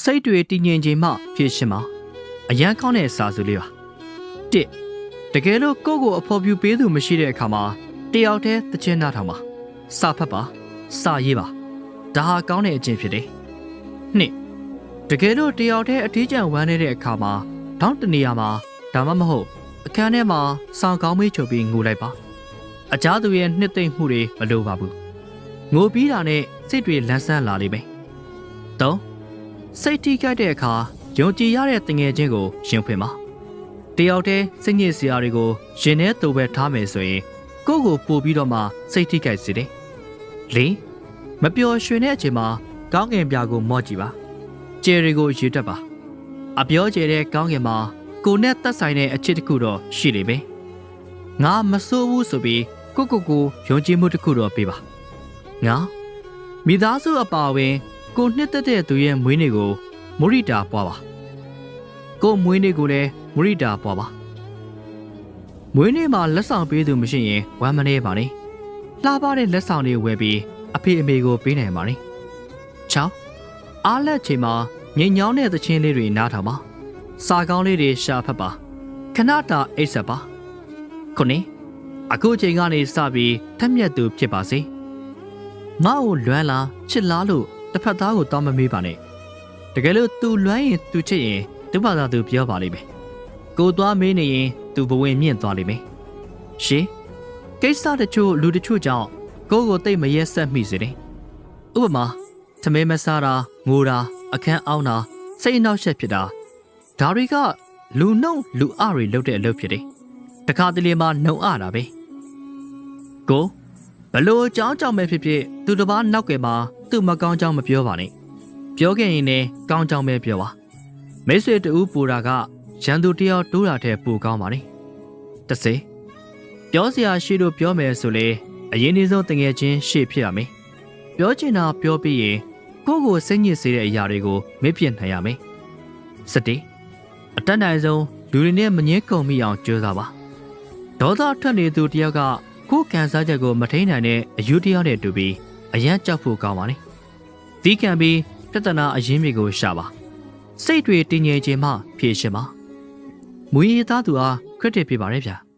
စိတ်တွေတည်ငြိမ်ခြင်းမှဖြစ်ရှင်မှာအရန်ကောင်းတဲ့စာစုလေးပါတစ်တကယ်လို့ကိုယ့်ကိုအဖော်ပြပေးသူမရှိတဲ့အခါမှာတယောက်တည်းသချင်းနာထောင်ပါစာဖတ်ပါစာရေးပါဒါဟာကောင်းတဲ့အကျင့်ဖြစ်တယ်နှစ်တကယ်လို့တယောက်တည်းအထီးကျန်ဝမ်းနေတဲ့အခါမှာတောင်းတနေရမှာဒါမှမဟုတ်အခန်းထဲမှာစောင်းကောင်းမေးချုပ်ပြီးငိုလိုက်ပါအကြသူရဲ့နှစ်သိမ့်မှုတွေမလိုပါဘူးငိုပြီးတာနဲ့စိတ်တွေလန်းဆန်းလာလိမ့်မယ်သုံး စိတ်ထိခိုက်တဲ့အခါယုံကြည်ရတဲ့တငယ်ချင်းကိုရှင်ဖွင့်ပါတယောက်တည်းစိတ်ညစ်စရာတွေကိုရင်ထဲတူပဲထားမယ်ဆိုရင်ကိုယ့်ကိုပို့ပြီးတော့မှစိတ်ထိခိုက်စေတယ်လေးမပျော်ရွှင်တဲ့အချိန်မှာကောင်းကင်ပြာကိုမော့ကြည့်ပါကျယ်တွေကိုရေတက်ပါအပြောကျယ်တဲ့ကောင်းကင်မှာကိုနဲ့သက်ဆိုင်တဲ့အချစ်တစ်ခုတော့ရှိနေပဲငါမစိုးဘူးဆိုပြီးကိုကိုကိုယုံကြည်မှုတစ်ခုတော့ပေးပါငါမိသားစုအပါအဝင် ကိုနှစ်သက်တဲ့သူရဲ့မွေးနေ့ကိုမုရိတာပွားပါကိုမွေးနေ့ကိုလည်းမုရိတာပွားပါမွေးနေ့မှာလက်ဆောင်ပေးသူမရှိရင်ဝမ်းမနေပါနဲ့လှပတဲ့လက်ဆောင်တွေဝယ်ပြီးအဖေအမေကိုပေးနိုင်ပါနဲ့ချောင်းအားလက်ချိန်မှာငိမ်ညောင်းတဲ့သချင်းလေးတွေနားထောင်ပါစာကောင်းလေးတွေရှာဖတ်ပါခဏတာအိတ်ဆက်ပါခုနှစ်အခုချိန်ကနေစပြီးထက်မြက်သူဖြစ်ပါစေငါ့ကိုလွမ်းလားချစ်လားလို့ တစ်ဖက်သားကိုတောင်းမမေးပါနဲ့တကယ်လို့ तू လွမ်းရင် तू ချစ်ရင်သူ့ဘာသာသူပြောပါလိမ့်မယ်ကိုသွားမေးနေရင် तू ဘဝင်မြင့်သွားလိမ့်မယ်ရှင်ကိစ္စတချို့လူတချို့ကြောင့်ကိုယ့်ကိုတိတ်မရက်ဆက်မိစေတယ်ဥပမာသမင်းမစားတာငိုတာအခန်းအောင်းတာစိတ်အနှောက်အယှက်ဖြစ်တာဒါတွေကလူနှုံလူအတွေလုပ်တဲ့အလုပ်ဖြစ်တယ်တခါတလေမှနှုံအတာပဲကို ဘလို့အကြောင်းကြောင့်ပဲဖြစ်ဖြစ်သူတစ်ပါးနောက်ကယ်မှာသူ့မကောင်းကြောင်းမပြောပါနဲ့ပြောခဲ့ရင်လည်းကောင်းကြောင်းပဲပြောပါမိတ်ဆွေတူပူတာကရန်သူတယောက်တိုးတာတဲ့ပူကောင်းပါနဲ့တစ်စေပြောစရာရှိလို့ပြောမယ်ဆိုလေအရင်နေဆုံးတငယ်ချင်းရှေ့ဖြစ်ရမယ်ပြောချင်တာပြောပြီးရင်ကိုယ့်ကိုစိတ်ညစ်စေတဲ့အရာတွေကိုမေ့ပြစ်နိုင်ရမယ်စတိအတတ်နိုင်ဆုံးလူတွေနဲ့မငင်းကုန်မိအောင်ကြိုးစားပါဒေါသထွက်နေသူတယောက်က ကိုယ်ကန်စားချက်ကိုမထိန်နိုင်တဲ့အယူတရားနဲ့တူပြီးအရန်ကြောက်ဖို့ကောင်းပါလေ။ဒီကံပြီးပြဿနာအရင်းမြစ်ကိုရှာပါ။စိတ်တွေတည်ငြိမ်ခြင်းမှဖြေရှင်းပါ။မူရည်သားသူအားခရစ်တစ်ပြပါရဗျာ။